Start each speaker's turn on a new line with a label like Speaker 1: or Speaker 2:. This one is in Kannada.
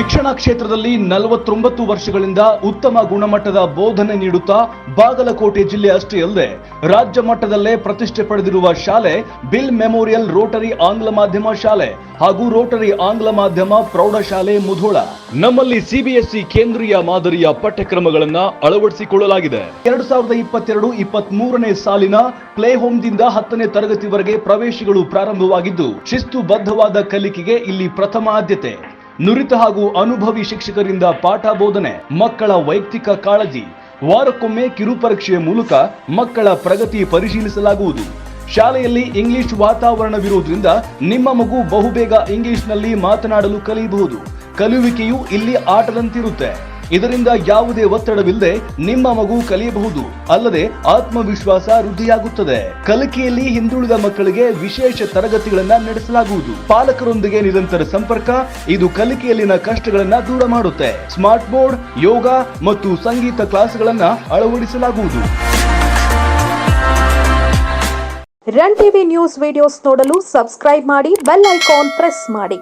Speaker 1: ಶಿಕ್ಷಣ ಕ್ಷೇತ್ರದಲ್ಲಿ ನಲವತ್ತೊಂಬತ್ತು ವರ್ಷಗಳಿಂದ ಉತ್ತಮ ಗುಣಮಟ್ಟದ ಬೋಧನೆ ನೀಡುತ್ತಾ ಬಾಗಲಕೋಟೆ ಜಿಲ್ಲೆ ಅಷ್ಟೇ ಅಲ್ಲದೆ ರಾಜ್ಯ ಮಟ್ಟದಲ್ಲೇ ಪ್ರತಿಷ್ಠೆ ಪಡೆದಿರುವ ಶಾಲೆ ಬಿಲ್ ಮೆಮೋರಿಯಲ್ ರೋಟರಿ ಆಂಗ್ಲ ಮಾಧ್ಯಮ ಶಾಲೆ ಹಾಗೂ ರೋಟರಿ ಆಂಗ್ಲ ಮಾಧ್ಯಮ ಪ್ರೌಢಶಾಲೆ ಮುಧೋಳ. ನಮ್ಮಲ್ಲಿ ಸಿಬಿಎಸ್ಇ ಕೇಂದ್ರೀಯ ಮಾದರಿಯ ಪಠ್ಯಕ್ರಮಗಳನ್ನ ಅಳವಡಿಸಿಕೊಳ್ಳಲಾಗಿದೆ. ಎರಡು ಸಾವಿರದ ಇಪ್ಪತ್ತೆರಡು ಇಪ್ಪತ್ತ್ ಮೂರನೇ ಸಾಲಿನ ಪ್ಲೇ ಹೋಮ್ದಿಂದ ಹತ್ತನೇ ತರಗತಿವರೆಗೆ ಪ್ರವೇಶಗಳು ಪ್ರಾರಂಭವಾಗಿದ್ದು, ಶಿಸ್ತುಬದ್ಧವಾದ ಕಲಿಕೆಗೆ ಇಲ್ಲಿ ಪ್ರಥಮ ಆದ್ಯತೆ. ನುರಿತ ಹಾಗೂ ಅನುಭವಿ ಶಿಕ್ಷಕರಿಂದ ಪಾಠ ಬೋಧನೆ, ಮಕ್ಕಳ ವೈಯಕ್ತಿಕ ಕಾಳಜಿ, ವಾರಕ್ಕೊಮ್ಮೆ ಕಿರುಪರೀಕ್ಷೆಯ ಮೂಲಕ ಮಕ್ಕಳ ಪ್ರಗತಿ ಪರಿಶೀಲಿಸಲಾಗುವುದು. ಶಾಲೆಯಲ್ಲಿ ಇಂಗ್ಲಿಷ್ ವಾತಾವರಣವಿರುವುದರಿಂದ ನಿಮ್ಮ ಮಗು ಬಹುಬೇಗ ಇಂಗ್ಲಿಷ್ನಲ್ಲಿ ಮಾತನಾಡಲು ಕಲಿಯಬಹುದು. ಕಲಿಯುವಿಕೆಯು ಇಲ್ಲಿ ಆಟದಂತಿರುತ್ತೆ. ಇದರಿಂದ ಯಾವುದೇ ಒತ್ತಡವಿಲ್ಲದೆ ನಿಮ್ಮ ಮಗು ಕಲಿಯಬಹುದು. ಅಲ್ಲದೆ ಆತ್ಮವಿಶ್ವಾಸ ವೃದ್ಧಿಯಾಗುತ್ತದೆ. ಕಲಿಕೆಯಲ್ಲಿ ಹಿಂದುಳಿದ ಮಕ್ಕಳಿಗೆ ವಿಶೇಷ ತರಗತಿಗಳನ್ನ ನಡೆಸಲಾಗುವುದು. ಪಾಲಕರೊಂದಿಗೆ ನಿರಂತರ ಸಂಪರ್ಕ, ಇದು ಕಲಿಕೆಯಲ್ಲಿನ ಕಷ್ಟಗಳನ್ನ ದೂರ ಮಾಡುತ್ತೆ. ಸ್ಮಾರ್ಟ್ ಬೋರ್ಡ್, ಯೋಗ ಮತ್ತು ಸಂಗೀತ ಕ್ಲಾಸ್ಗಳನ್ನ ಅಳವಡಿಸಲಾಗುವುದು.
Speaker 2: ರನ್ ಟಿವಿ ನ್ಯೂಸ್ ವಿಡಿಯೋಸ್ ನೋಡಲು ಸಬ್ಸ್ಕ್ರೈಬ್ ಮಾಡಿ, ಬೆಲ್ ಐಕಾನ್ ಪ್ರೆಸ್ ಮಾಡಿ.